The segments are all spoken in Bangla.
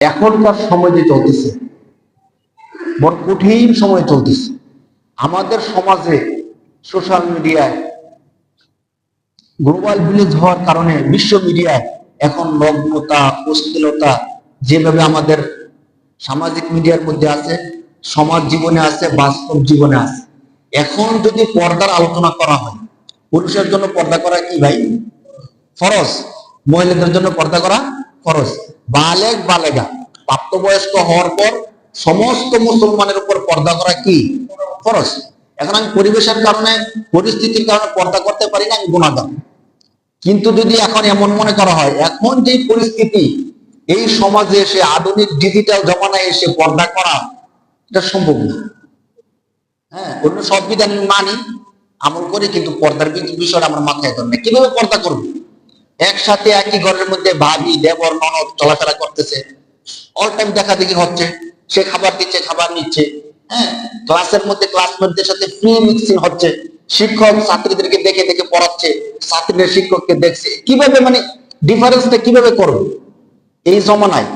এখনকার সময় যে চলতেছে, বড় কঠিন সময় চলতেছে। আমাদের সমাজে সোশ্যাল মিডিয়ায় গ্লোবাল ভিলেজ হওয়ার কারণে বিশ্ব মিডিয়ায় এখন নগ্নতা, অশ্লীলতা যেভাবে আমাদের সামাজিক মিডিয়ার মধ্যে আছে, সমাজ জীবনে আছে, বাস্তব জীবনে আছে। এখন যদি পর্দার আলোচনা করা হয়, পুরুষের জন্য পর্দা করা কি ভাই? ফরজ, মহিলাদের জন্য পর্দা করা ফরজ বালেগ বালেগা। প্রাপ্তবয়স্ক হওয়ার পর সমস্ত মুসলমানের উপর পর্দা করা কি? ফরজ এখন আমি পরিবেশের কারণে, পরিস্থিতির কারণে পর্দা করতে পারি না, আমি গুণাগার। কিন্তু যদি এখন এমন মনে করা হয়, এখন যে পরিস্থিতি, এই সমাজে এসে আধুনিক ডিজিটাল জমানায় এসে পর্দা করা, এটা সম্ভব না। হ্যাঁ অন্য সব বিধান মানি, আমল করি, কিন্তু পর্দার বিষয়টা আমার মাথায় ধরে না। কীভাবে পর্দা করব? একসাথে একই ঘরের মধ্যে ভাবি, দেবর, ননদ চলাফেরা করতেছে। অল টাইম দেখা দেখি হচ্ছে। সে খাবার দিচ্ছে, খাবার নিচ্ছে। হ্যাঁ ক্লাসের মধ্যে ক্লাসমেটদের সাথে ফ্রি মিক্সিং হচ্ছে। শিক্ষক ছাত্রীদেরকে দেখে দেখে পড়াচ্ছে। ছাত্রীরা শিক্ষককে দেখছে। কীভাবে মানে ডিফারেন্সটা কীভাবে করবে? এই জমানায়।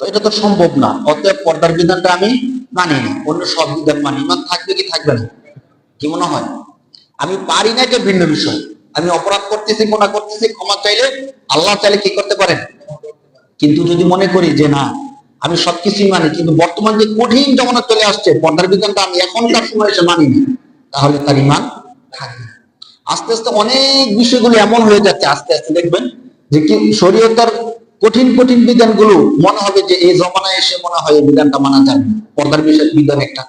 তো এটা তো সম্ভব না। অতএব পর্দার বিধানটা আমি মানি না। অন্য সব বিধান মানি। ইমান থাকবে কি থাকবে না? কি মনে হয়? আমি পারি না এটা ভিন্ন বিষয়। আমি অপরাধ করতেছি গুণা করতেছি, ক্ষমা চাইলে আল্লাহ চাইলে কি করতে পারেন? কিন্তু যদি মনে করি যে না, আমি সবকিছুই মানি, কিন্তু বর্তমান যে কঠিন জমানা চলে আসছে, পর্দার বিধানটা আমি এখনকার সময় এসে মানি না, তাহলে তার ইমান থাকবে আস্তে আস্তে অনেক বিষয়গুলো এমন হয়ে যাচ্ছে, আস্তে আস্তে দেখবেন যে কি শরীয়তার কঠিন কঠিন বিধানগুলো মনে হবে যে এই জমানায় এসে মনে হয় এই বিধানটা মানা যায়। পর্দার বিষয় বিধান একটা।